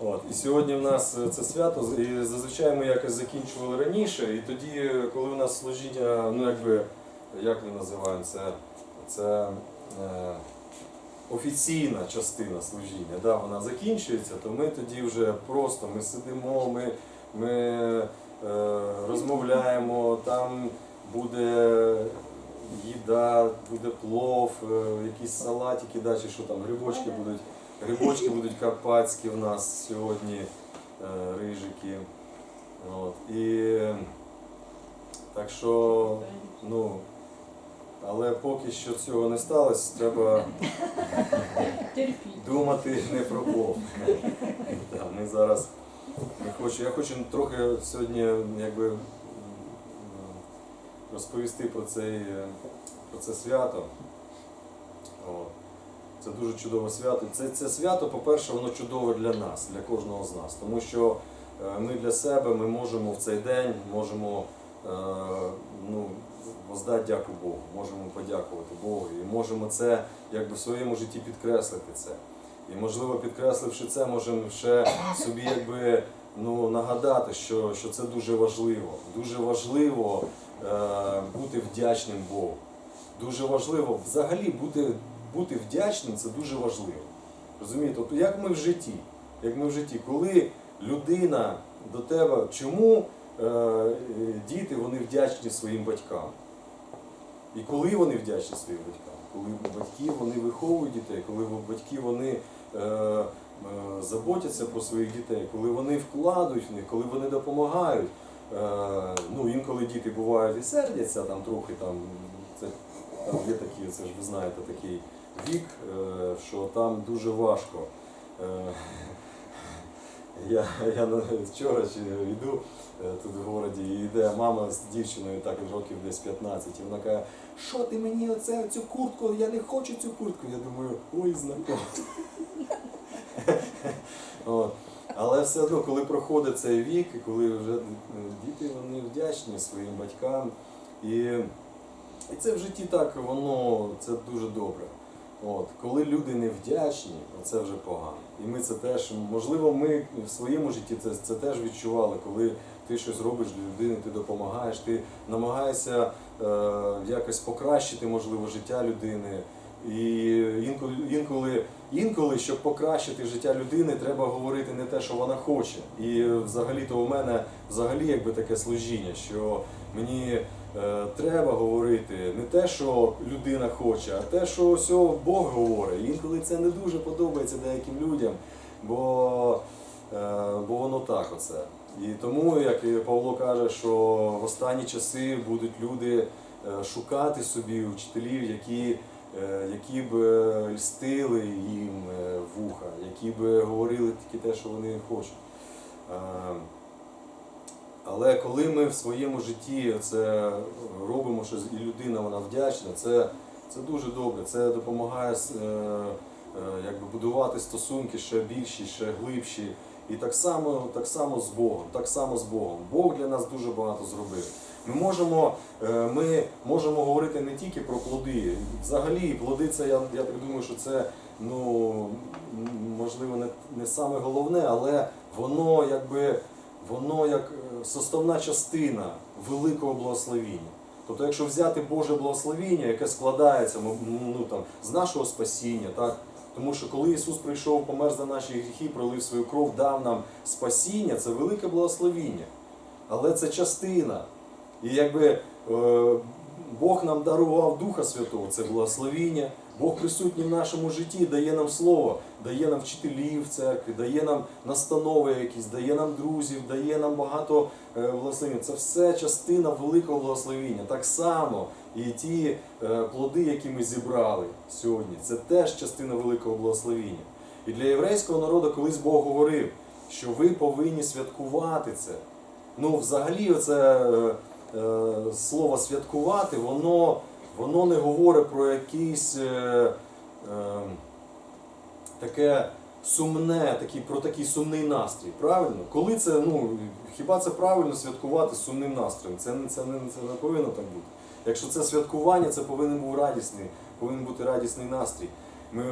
От. І сьогодні в нас е, це свято, і зазвичай ми якось закінчували раніше, і тоді, коли у нас служіння, ну якби, як ми називаємо це, це е, офіційна частина служіння, да, вона закінчується, то ми тоді вже просто ми сидимо, ми, ми е, розмовляємо, там буде їда, буде плов, е, якісь салатики, да, чи що там, грибочки будуть. Грибочки будуть карпатські в нас сьогодні, е, рижики. От. І так що, ну, але поки що цього не сталося, треба думати не про плов. Ми зараз не хочу. Я хочу трохи сьогодні якби розповісти про, цей, е, про це свято. От. Це дуже чудове свято. Це, це свято, по-перше, воно чудове для нас, для кожного з нас. Тому що е, ми для себе ми можемо в цей день можемо е, ну, воздати дяку Богу, можемо подякувати Богу. І можемо це якби в своєму житті підкреслити це. І можливо, підкресливши це, можемо ще собі якби ну, нагадати, що, що це дуже важливо. Дуже важливо е, бути вдячним Богу. Дуже важливо взагалі бути, бути вдячним це дуже важливо. Розумієте, От як ми в житті, як ми в житті, коли людина до тебе, чому е, діти вони вдячні своїм батькам? І коли вони вдячні своїм батькам? Коли батьки вони виховують дітей, коли батьки вони е, е, заботяться про своїх дітей, коли вони вкладають в них, коли вони допомагають. Е, ну, інколи діти бувають і сердяться там трохи там. Це там є такі, це ж ви знаєте, такий вік, е, що там дуже важко. Е, Я, я вчора йду е, тут в городі, і йде мама з дівчиною, так років десь 15, і вона каже, що ти мені оце, цю куртку, я не хочу цю куртку. Я думаю, ой, знакомо. Але все одно, коли проходить цей вік, коли вже діти вони вдячні своїм батькам, і, і це в житті так, воно це дуже добре. От, коли люди не вдячні, це вже погано. І ми це теж, можливо, ми в своєму житті це, це теж відчували, коли ти щось робиш для людини, ти допомагаєш, ти намагаєшся е, якось покращити, можливо, життя людини. І інколи, інколи, інколи, щоб покращити життя людини, треба говорити не те, що вона хоче. І взагалі-то у мене взагалі якби таке служіння, що мені треба говорити не те, що людина хоче, а те, що ось Бог говорить. Інколи це не дуже подобається деяким людям, бо, е, бо воно так оце. І тому, як Павло каже, що в останні часи будуть люди е, шукати собі вчителів, які, е, які б е, льстили їм е, вуха, які б говорили тільки те, що вони хочуть. Але коли ми в своєму житті це робимо щось, і людина вона вдячна, це, це дуже добре. Це допомагає е, е, якби, будувати стосунки ще більші, ще глибші. І так само, так само з Богом, так само з Богом. Бог для нас дуже багато зробив. Ми можемо, е, ми можемо говорити не тільки про плоди. Взагалі, плоди це я, я так думаю, що це ну, можливо не, не саме головне, але воно якби воно як составна частина великого благословіння. Тобто, якщо взяти Боже благословіння, яке складається ну, там, з нашого спасіння, так? тому що коли Ісус прийшов, помер за наші гріхи, пролив свою кров, дав нам спасіння, це велике благословіння. Але це частина. І якби е, Бог нам дарував Духа Святого, це благословіння. Бог присутній в нашому житті, дає нам слово, дає нам вчителів в церкві, дає нам настанови якісь, дає нам друзів, дає нам багато е, благословень. Це все частина великого благословіння. Так само і ті е, плоди, які ми зібрали сьогодні, це теж частина великого благословіння. І для єврейського народу колись Бог говорив, що ви повинні святкувати це. Ну, взагалі, це е, е, слово святкувати, воно, воно не говорить про якийсь е, е, таке сумне, такий, про такий сумний настрій. Правильно? Коли це, ну, хіба це правильно святкувати з сумним настроєм? Це, не- це, не, це не повинно так бути. Якщо це святкування, це повинен бути радісний, повинен бути радісний настрій. Ми,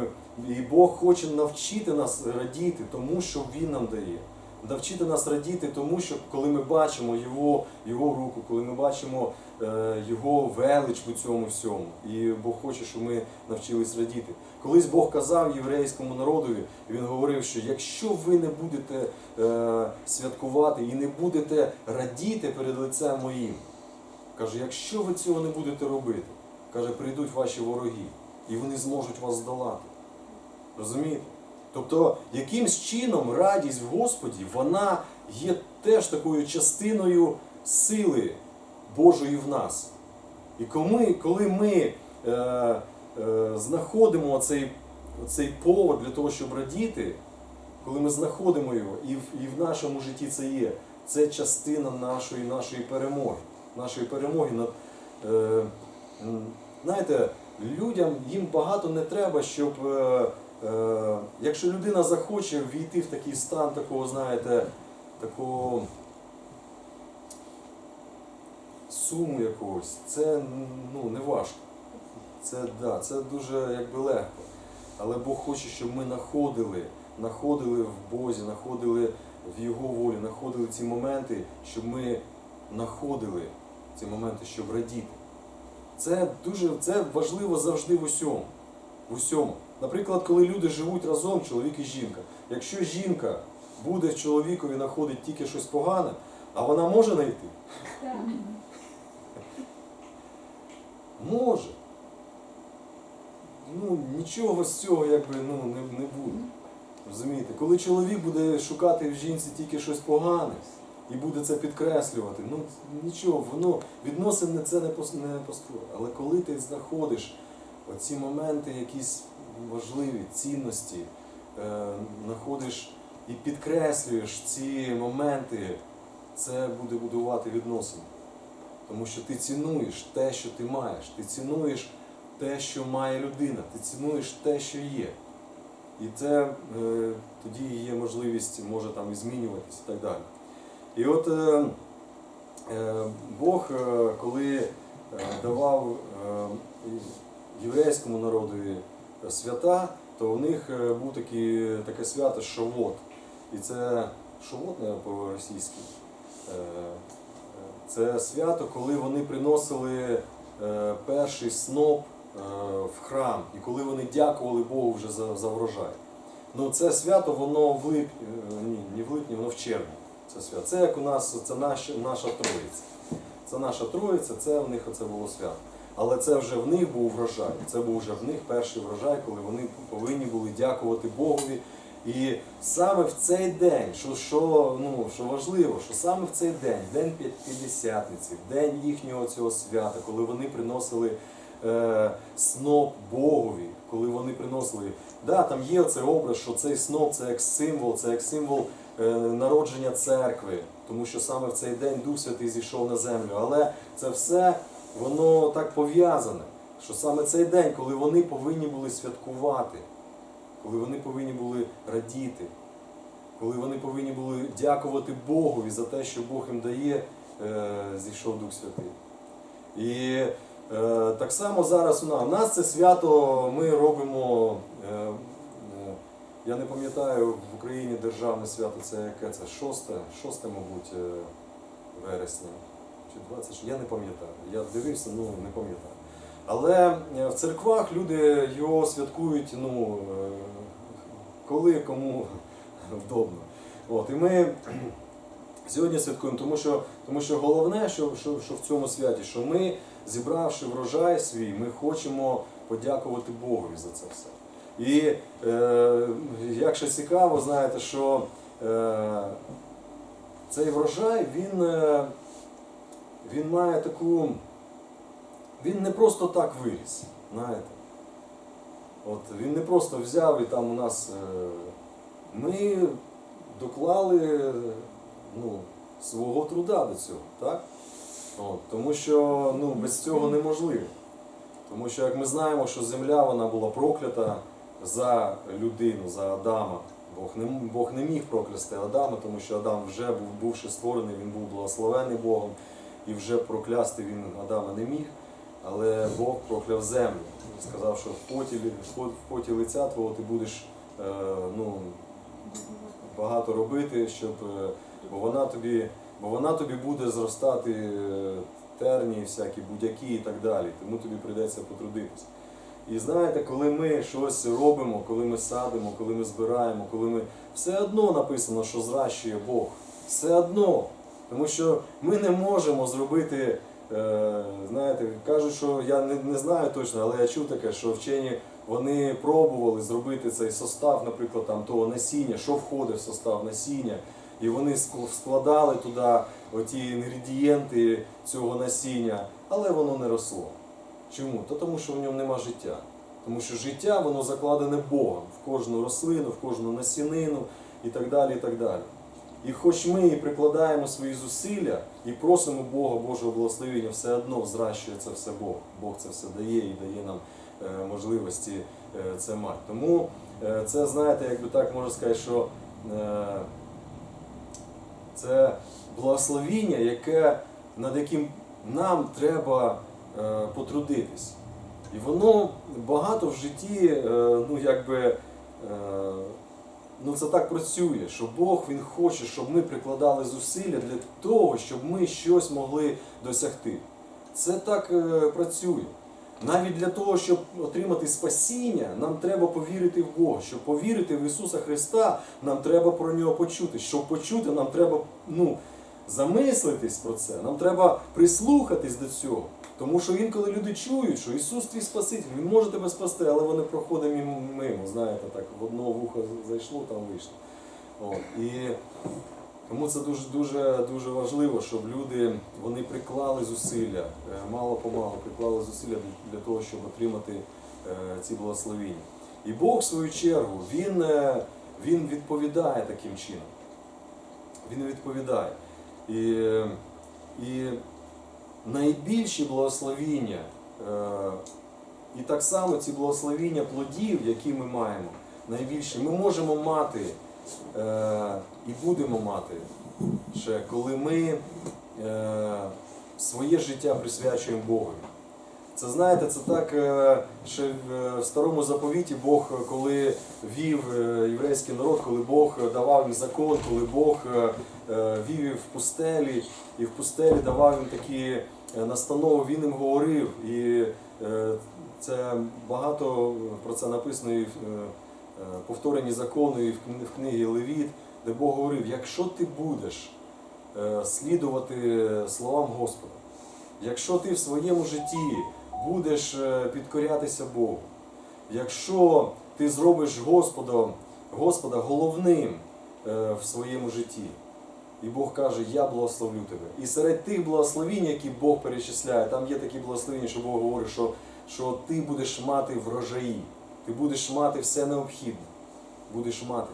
і Бог хоче навчити нас радіти тому, що Він нам дає. Навчити нас радіти тому, що коли ми бачимо Його, Його руку, коли ми бачимо е, Його велич у цьому всьому. І Бог хоче, щоб ми навчились радіти. Колись Бог казав єврейському народові, він говорив, що якщо ви не будете е, святкувати і не будете радіти перед лицем моїм, каже, якщо ви цього не будете робити, каже, прийдуть ваші вороги, і вони зможуть вас здолати. Розумієте? Тобто, якимсь чином радість в Господі, вона є теж такою частиною сили Божої в нас. І коли, ми е, е, знаходимо цей, цей повод для того, щоб радіти, коли ми знаходимо його, і в, і в нашому житті це є, це частина нашої, нашої перемоги. Нашої перемоги над. Е, знаєте, людям їм багато не треба, щоб. Е, якщо людина захоче війти в такий стан такого, знаєте, такого суму якогось, це ну, не важко. Це, да, це дуже якби легко. Але Бог хоче, щоб ми знаходили, знаходили в Бозі, знаходили в Його волі, знаходили ці моменти, щоб ми знаходили ці моменти, щоб радіти. Це дуже це важливо завжди в усьому. В усьому. Наприклад, коли люди живуть разом, чоловік і жінка. Якщо жінка буде в чоловікові знаходить тільки щось погане, а вона може знайти? Може. Ну, нічого з цього якби ну, не, не буде. Розумієте? Коли чоловік буде шукати в жінці тільки щось погане і буде це підкреслювати, ну нічого, воно відносини це не построє. Але коли ти знаходиш оці моменти, якісь важливі цінності, е, знаходиш і підкреслюєш ці моменти, це буде будувати відносини. Тому що ти цінуєш те, що ти маєш, ти цінуєш те, що має людина, ти цінуєш те, що є. І це е, тоді є можливість може там і змінюватись і так далі. І от е, е, Бог, е, коли е, давав єврейському народові свята, то у них е, був такі, таке свято Шавот. І це Шавот, не по-російськи. Е, це свято, коли вони приносили е, перший сноп е, в храм, і коли вони дякували Богу вже за, за врожай. Ну, це свято, воно в липні, е, ні, не в липні, воно в червні. Це свято. Це як у нас, це наша, наша Троїця. Це наша Троїця, це в них оце було свято. Але це вже в них був врожай. Це був вже в них перший врожай, коли вони повинні були дякувати Богові. І саме в цей день, що, що, ну, що важливо, що саме в цей день, день П'ятдесятниці, день їхнього цього свята, коли вони приносили е, сноп Богові, коли вони приносили. Да, там є цей образ, що цей сноп це як символ, це як символ е, народження церкви, тому що саме в цей день Дух Святий зійшов на землю. Але це все воно так пов'язане, що саме цей день, коли вони повинні були святкувати, коли вони повинні були радіти, коли вони повинні були дякувати Богові за те, що Бог їм дає, е, зійшов Дух Святий. І е, так само зараз у нас, у нас це свято ми робимо. Е, я не пам'ятаю, в Україні державне свято це яке це? 6, 6 мабуть, вересня. Чи 20, я не пам'ятаю. Я дивився, ну не пам'ятаю. Але е, в церквах люди його святкують, ну, е, коли кому вдобно. От, і ми сьогодні святкуємо, тому що, тому що головне, що, що, що в цьому святі, що ми, зібравши врожай свій, ми хочемо подякувати Богові за це все. І е, як ще цікаво, знаєте, що е, цей врожай, він, е, він має таку. Він не просто так виріс, знаєте. От він не просто взяв і там у нас. е, Ми доклали ну, свого труда до цього, так? От, тому що ну, без цього неможливо. Тому що, як ми знаємо, що земля вона була проклята за людину, за Адама. Бог не, Бог не міг проклясти Адама, тому що Адам вже був, бувши створений, він був благословений Богом, і вже проклясти він Адама не міг. але Бог прокляв землю. Сказав, що в поті, в поті лиця твого ти будеш е, ну, багато робити, щоб, е, бо вона тобі, бо вона тобі буде зростати е, терні, всякі будяки і так далі. Тому тобі прийдеться потрудитись. І знаєте, коли ми щось робимо, коли ми садимо, коли ми збираємо, коли ми все одно написано, що зращує Бог. Все одно. Тому що ми не можемо зробити, е, знаєте, кажуть, що я не, не знаю точно, але я чув таке, що вчені вони пробували зробити цей состав, наприклад, там того насіння, що входить в состав насіння, і вони складали туди оті інгредієнти цього насіння, але воно не росло. Чому? То тому, що в ньому нема життя. Тому що життя воно закладене Богом в кожну рослину, в кожну насінину і так далі. І так далі. І хоч ми і прикладаємо свої зусилля і просимо Бога, Божого благословення, все одно зращує це все Бог. Бог це все дає і дає нам е, можливості е, це мати. Тому е, це, знаєте, якби так можна сказати, що це благословіння, яке, над яким нам треба потрудитись. І воно багато в житті, ну якби. Ну, це так працює, що Бог Він хоче, щоб ми прикладали зусилля для того, щоб ми щось могли досягти. Це так е, працює. Навіть для того, щоб отримати спасіння, нам треба повірити в Бога. Щоб повірити в Ісуса Христа, нам треба про нього почути. Щоб почути, нам треба ну, замислитись про це, нам треба прислухатись до цього. Тому що інколи люди чують, що Ісус твій Спаситель, Він може тебе спасти, але вони проходять мимо, знаєте, так, в одного вуха зайшло, там вийшло. От. І тому це дуже, дуже, дуже важливо, щоб люди вони приклали зусилля, е, мало-помалу приклали зусилля для, того, щоб отримати е, ці благословіння. І Бог, в свою чергу, Він, е, він відповідає таким чином. Він відповідає. І, і найбільші благословіння, е, і так само ці благословіння плодів, які ми маємо, найбільші, ми можемо мати е, і будемо мати ще, коли ми е, своє життя присвячуємо Богу. Це знаєте, це так ще в старому заповіті Бог, коли вів єврейський народ, коли Бог давав їм закон, коли Бог вів в пустелі, і в пустелі давав їм такі е, настанови, він їм говорив. І е, це багато про це написано і в е, повторенні закону, і в кни- книгі Левіт, де Бог говорив: якщо ти будеш слідувати словам Господа, якщо ти в своєму житті будеш підкорятися Богу, якщо ти зробиш Господа, Господа головним в своєму житті, і Бог каже, я благословлю тебе. І серед тих благословінь, які Бог перечисляє, там є такі благословіння, що Бог говорить, що, що ти будеш мати врожаї, ти будеш мати все необхідне. Будеш мати.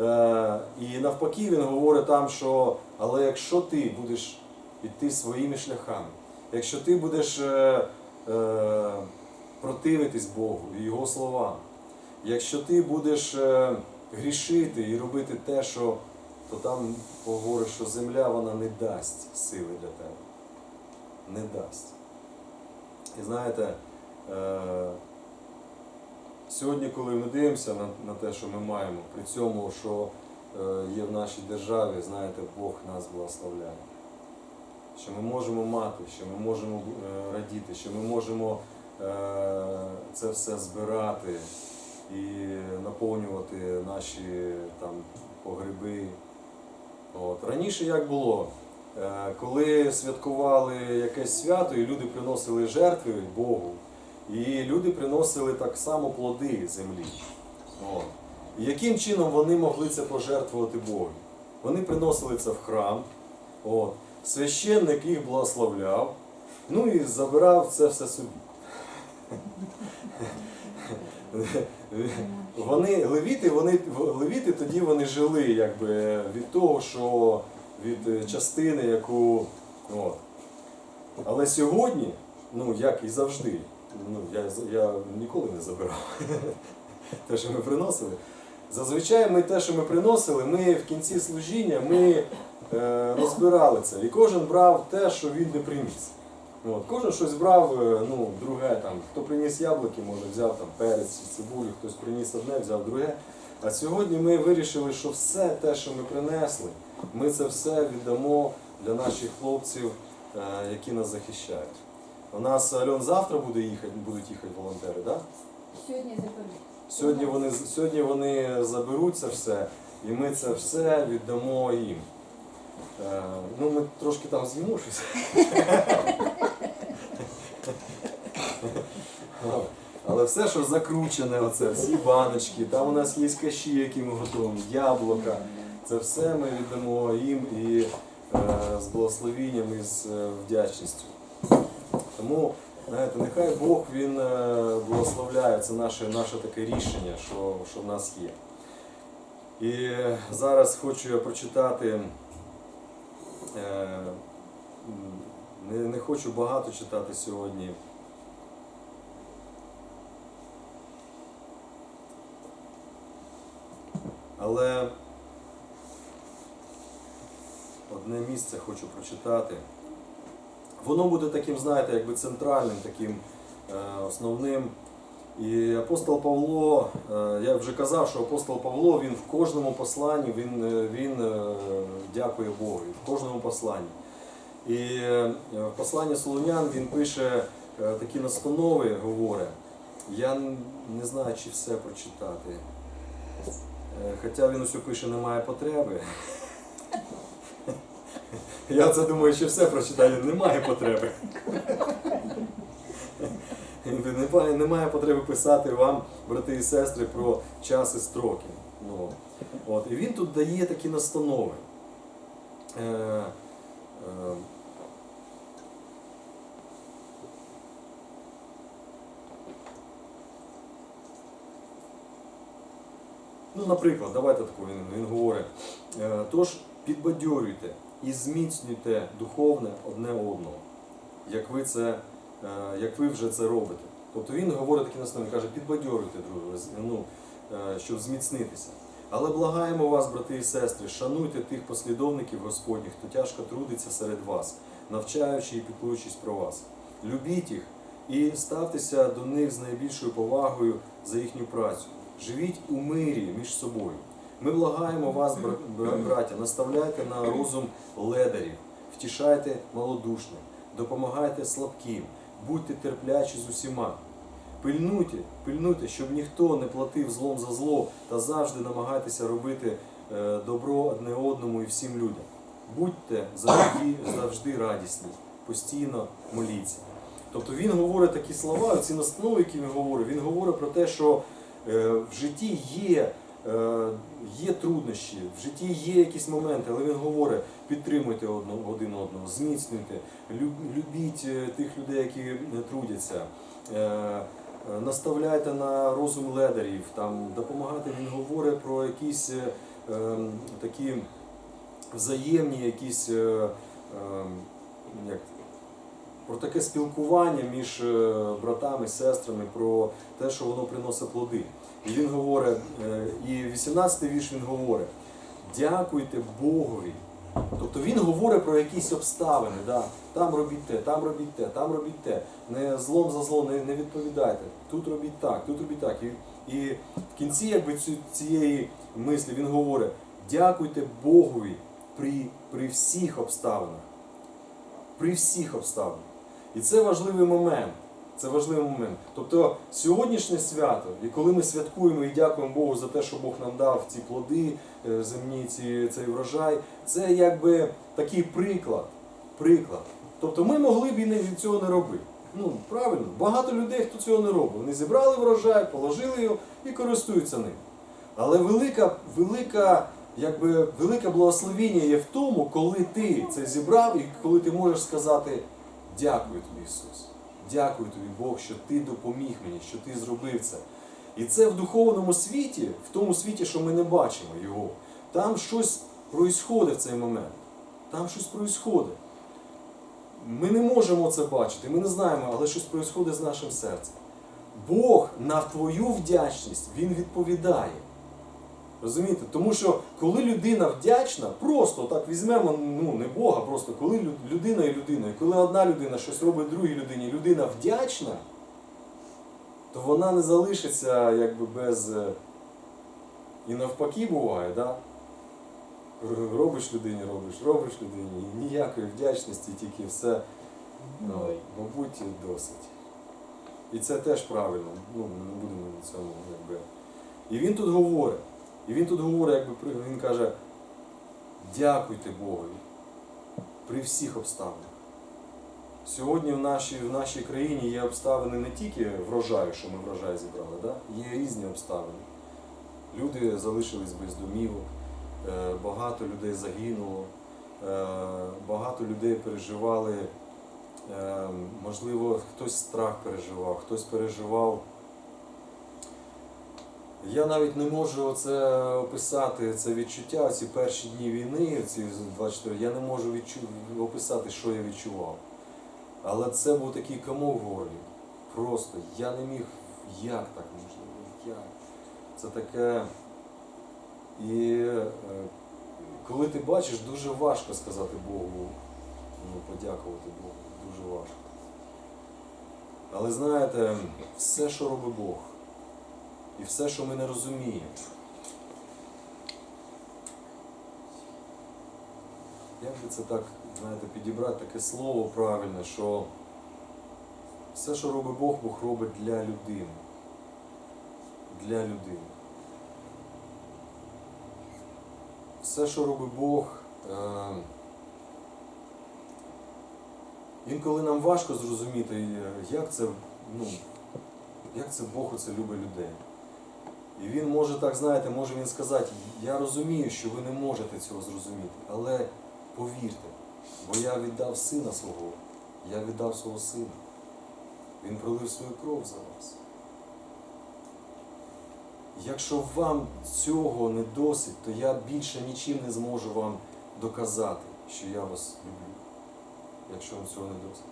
Е, і навпаки, він говорить там, що але якщо ти будеш йти своїми шляхами, якщо ти будеш е, е, противитись Богу і Його словам, якщо ти будеш е, грішити і робити те, що то там говорить, що земля вона не дасть сили для тебе. Не дасть. І знаєте, е, сьогодні, коли ми дивимося на, на те, що ми маємо, при цьому, що е, є в нашій державі, знаєте, Бог нас благословляє. Що ми можемо мати, що ми можемо е, радіти, що ми можемо е, це все збирати і наповнювати наші там погреби. От. Раніше як було? Е, Коли святкували якесь свято, і люди приносили жертви Богу, і люди приносили так само плоди землі. От. Яким чином вони могли це пожертвувати Богу? Вони приносили це в храм, от. священник їх благословляв, ну і забирав це все собі. Вони, левіти, вони, левіти тоді вони жили якби, від того, що від е, частини, яку. От. Але сьогодні, ну як і завжди, ну, я, я ніколи не забирав те, що ми приносили. Зазвичай ми те, що ми приносили, ми в кінці служіння ми е, розбирали це. І кожен брав те, що він не приніс. От, кожен щось брав, е, ну, друге там, хто приніс яблуки, може взяв там перець, цибулю, хтось приніс одне, взяв друге. А сьогодні ми вирішили, що все те, що ми принесли, ми це все віддамо для наших хлопців, е, які нас захищають. У нас Альон завтра буде їхати, будуть їхати волонтери, так? Да? Сьогодні заберуть. Сьогодні вони, сьогодні вони заберуть це все, і ми це все віддамо їм. Е, ну, ми трошки там з'їмо щось. Але все, що закручене, оце, всі баночки, там у нас є каші, які ми готуємо, яблука. Це все ми віддамо їм і е, з благословінням і з е, вдячністю. Тому, знаєте, нехай Бог він е, благословляє це наше, наше таке рішення, що, що в нас є. І зараз хочу я прочитати. Е, Не, не хочу багато читати сьогодні. Але одне місце хочу прочитати. Воно буде таким, знаєте, якби центральним, таким е, основним. І апостол Павло, е, я вже казав, що апостол Павло він в кожному посланні він, е, він е, дякує Богу, в кожному посланні. І е, в посланні Солонян він пише е, такі настанови, говорить. Я не знаю, чи все прочитати. Е, Хоча він усе пише, немає потреби. Я це думаю, що все прочитаю, немає потреби. Немає, потреби писати вам, брати і сестри, про час і строки. Ну, от. І він тут дає такі настанови. Е, е, Ну, наприклад, давайте таку він, він говорить. Е, Тож підбадьорюйте і зміцнюйте духовне одне одного, як ви, це, як ви вже це робите. Тобто він говорить такі настанови, каже, підбадьорюйте друге, ну, щоб зміцнитися. Але благаємо вас, брати і сестри, шануйте тих послідовників Господніх, хто тяжко трудиться серед вас, навчаючи і піклуючись про вас. Любіть їх і ставтеся до них з найбільшою повагою за їхню працю. Живіть у мирі між собою. Ми благаємо вас, бра- бра- браття, наставляйте на розум ледарів, втішайте малодушних, допомагайте слабким, будьте терплячі з усіма. Пильнуйте, пильнуйте, щоб ніхто не платив злом за зло та завжди намагайтеся робити е, добро одне одному і всім людям. Будьте завжди, завжди радісні, постійно моліться. Тобто він говорить такі слова, ці настанови, які він говорить, він говорить про те, що е, в житті є, е, є труднощі, в житті є якісь моменти, але він говорить, підтримуйте один одного, зміцнюйте, любіть тих людей, які трудяться. Е, Наставляйте на розум ледарів, там, допомагайте, він говорить про якісь е, ем, такі взаємні якісь е, ем, як, про таке спілкування між е, братами, сестрами, про те, що воно приносить плоди. І він говорить, е, і 18-й вірш він говорить, дякуйте Богові. Тобто він говорить про якісь обставини, да? там робіть те, там робіть те, там робіть те. Не злом за зло не, не відповідайте. Тут робіть так, тут робіть так. І, і в кінці якби, цієї мислі він говорить, дякуйте Богові при, при всіх обставинах. При всіх обставинах. І це важливий момент. Це важливий момент. Тобто сьогоднішнє свято, і коли ми святкуємо і дякуємо Богу за те, що Бог нам дав ці плоди е, земні, ці, цей врожай, це якби такий приклад. приклад. Тобто ми могли б і не, цього не робити. Ну, правильно, багато людей, хто цього не робить. Вони зібрали врожай, положили його і користуються ним. Але велика, велика, якби, велике благословіння є в тому, коли ти це зібрав і коли ти можеш сказати дякую тобі, Ісус. Дякую тобі, Бог, що ти допоміг мені, що ти зробив це. І це в духовному світі, в тому світі, що ми не бачимо його. Там щось проїсходить в цей момент. Там щось проїсходить. Ми не можемо це бачити, ми не знаємо, але щось проїсходить з нашим серцем. Бог на твою вдячність Він відповідає. Розумієте? Тому що коли людина вдячна, просто так візьмемо, ну не Бога, просто коли людина і людина, і коли одна людина щось робить другій людині, людина вдячна, то вона не залишиться якби без. е, І навпаки буває, да? Робиш людині, робиш, робиш людині, і ніякої вдячності, тільки все, ну, мабуть, досить. І це теж правильно, ну, не будемо на цьому якби. І він тут говорить, і він тут говорить, якби він каже, дякуйте Богові при всіх обставинах. Сьогодні в нашій, в нашій країні є обставини не тільки врожаю, що ми врожай зібрали, да? є різні обставини. Люди залишились без домівок, е, багато людей загинуло, е, багато людей переживали, е, можливо, хтось страх переживав, хтось переживав. Я навіть не можу це описати, це відчуття, ці перші дні війни, ці 24, я не можу відчу... описати, що я відчував. Але це був такий комок в горлі. Просто я не міг, як так можливо, як. Це таке. І е, коли ти бачиш, дуже важко сказати Богу, ну, подякувати Богу, дуже важко. Але знаєте, все, що робить Бог, і все, що ми не розуміємо, як би це так, знаєте, підібрати таке слово правильне, що все, що робить Бог, Бог робить для людини. Для людини. Все, що робить Бог, е, інколи нам важко зрозуміти, як це, ну, як це Бог оце любить людей. І він може так, знаєте, може він сказати, я розумію, що ви не можете цього зрозуміти, але повірте, бо я віддав сина свого, я віддав свого сина. Він пролив свою кров за вас. Якщо вам цього не досить, то я більше нічим не зможу вам доказати, що я вас люблю, якщо вам цього не досить.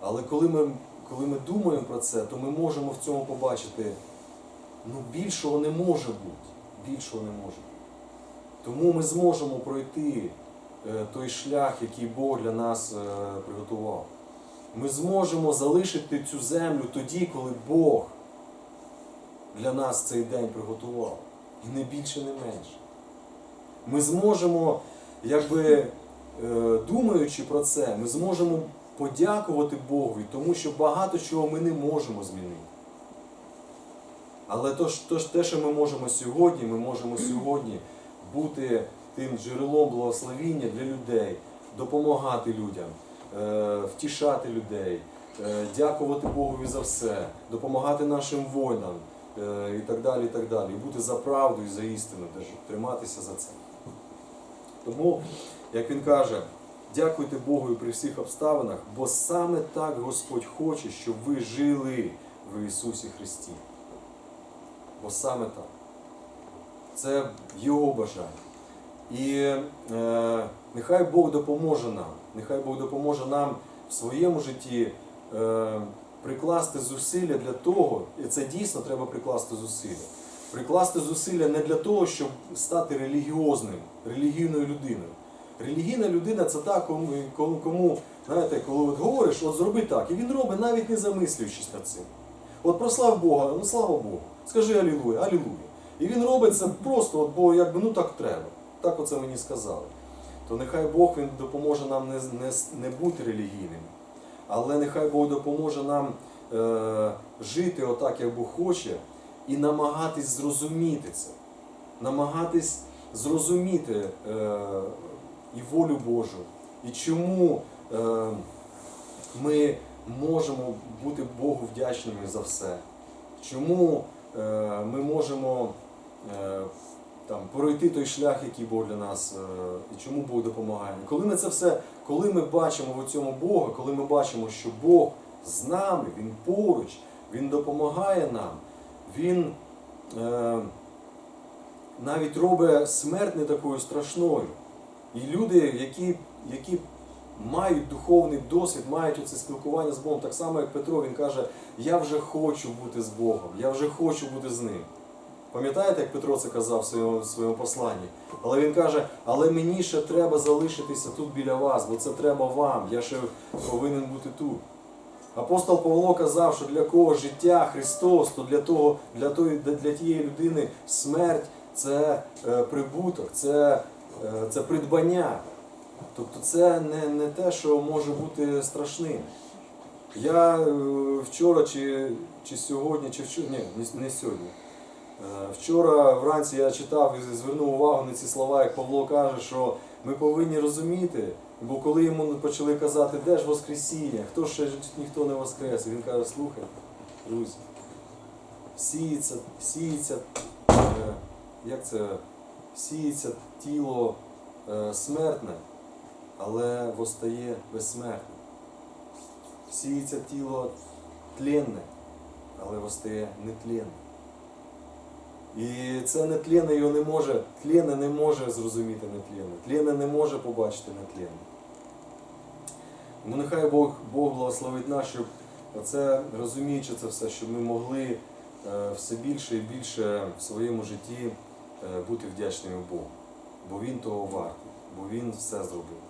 Але коли ми, коли ми думаємо про це, то ми можемо в цьому побачити, ну більшого не може бути. Більшого не може бути. Тому ми зможемо пройти е, той шлях, який Бог для нас е, приготував. Ми зможемо залишити цю землю тоді, коли Бог для нас цей день приготував. І не більше, не менше. Ми зможемо, якби е, думаючи про це, ми зможемо подякувати Богові, тому що багато чого ми не можемо змінити. Але то, то, те, що ми можемо сьогодні, ми можемо сьогодні бути тим джерелом благословіння для людей, допомагати людям, е, втішати людей, е, дякувати Богові за все, допомагати нашим воїнам е, і так далі. І так далі. Бути за правду і за істину, триматися за це. Тому, як він каже, дякуйте Богу при всіх обставинах, бо саме так Господь хоче, щоб ви жили в Ісусі Христі. Бо саме так. Це Його бажання. І е, нехай Бог допоможе нам, нехай Бог допоможе нам в своєму житті е, прикласти зусилля для того, і це дійсно треба прикласти зусилля. Прикласти зусилля не для того, щоб стати релігіозним, релігійною людиною. Релігійна людина це та, кому, кому, кому знаєте, коли от говориш, от зроби так, і він робить, навіть не замислюючись над цим. От прослав Бога, ну слава Богу, скажи Алілуя, Алілуя. І він робить це просто, от, бо якби ну так треба. Так оце мені сказали. То нехай Бог він допоможе нам не, не, не бути релігійними, але нехай Бог допоможе нам е, жити отак, як Бог хоче, і намагатись зрозуміти це, намагатись зрозуміти е, і волю Божу, і чому е, ми можемо бути Богу вдячними за все. Чому ми можемо е, там, пройти той шлях, який Бог для нас, е, і чому Бог допомагає. Коли ми це все, коли ми бачимо в цьому Бога, коли ми бачимо, що Бог з нами, Він поруч, Він допомагає нам, Він е, навіть робить смерть не такою страшною. І люди, які, які мають духовний досвід, мають оце спілкування з Богом, так само як Петро, він каже, я вже хочу бути з Богом, я вже хочу бути з ним. Пам'ятаєте, як Петро це казав в своєму, в своєму посланні? Але він каже, але мені ще треба залишитися тут біля вас, бо це треба вам. Я ще повинен бути тут. Апостол Павло казав, що для кого життя Христос, то для того, для тої, для тієї людини смерть це е, прибуток, це, е, це придбання. Тобто це не, не те, що може бути страшним. Я е, вчора чи, чи сьогодні, чи вчора, ні, не- сьогодні. Е, Вчора вранці я читав і звернув увагу на ці слова, як Павло каже, що ми повинні розуміти, бо коли йому почали казати, де ж Воскресіння, хто ще ніхто не воскрес, він каже, слухай, друзі, сіється, сіється, е, як це, сіється тіло смертне, але постає безсмертне. Сіється тіло тленне, але постає нетленне. І це нетленне його не може, тленне не може зрозуміти нетленне, тленне не може побачити нетленне. Ну нехай Бог, Бог благословить нас, щоб оце, розуміючи це все, щоб ми могли е, все більше і більше в своєму житті е, бути вдячними Богу. Бо Він того вартий, бо Він все зробив.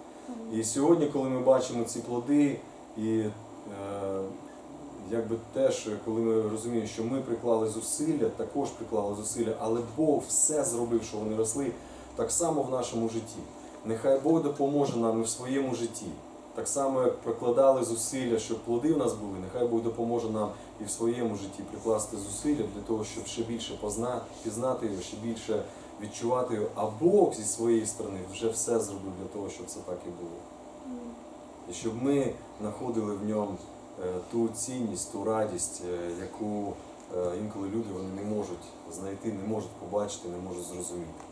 І сьогодні, коли ми бачимо ці плоди, і е, якби теж, коли ми розуміємо, що ми приклали зусилля, також приклали зусилля, але Бог все зробив, що вони росли, так само в нашому житті. Нехай Бог допоможе нам і в своєму житті. Так само, як прикладали зусилля, щоб плоди в нас були, нехай Бог допоможе нам і в своєму житті прикласти зусилля для того, щоб ще більше позна, пізнати його, ще більше відчувати. А Бог зі своєї сторони вже все зробив для того, щоб це так і було. І щоб ми знаходили в ньому е, ту цінність, ту радість, е, яку е, інколи люди вони не можуть знайти, не можуть побачити, не можуть зрозуміти.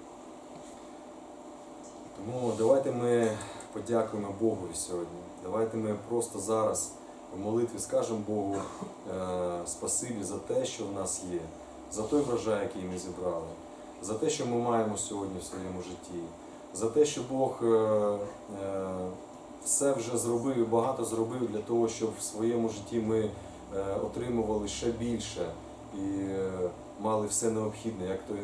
Тому давайте ми подякуємо Богу сьогодні. Давайте ми просто зараз в молитві скажемо Богу спасибі за те, що в нас є, за той врожай, який ми зібрали, за те, що ми маємо сьогодні в своєму житті, за те, що Бог е, е, все вже зробив і багато зробив для того, щоб в своєму житті ми е, отримували ще більше і мали все необхідне. Як той,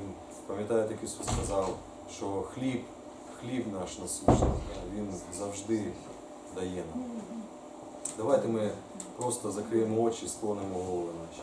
пам'ятаєте, як Ісус сказав, що хліб, хліб наш насущний, Він завжди дає нам. Давайте ми просто закриємо очі, склонимо голови наші.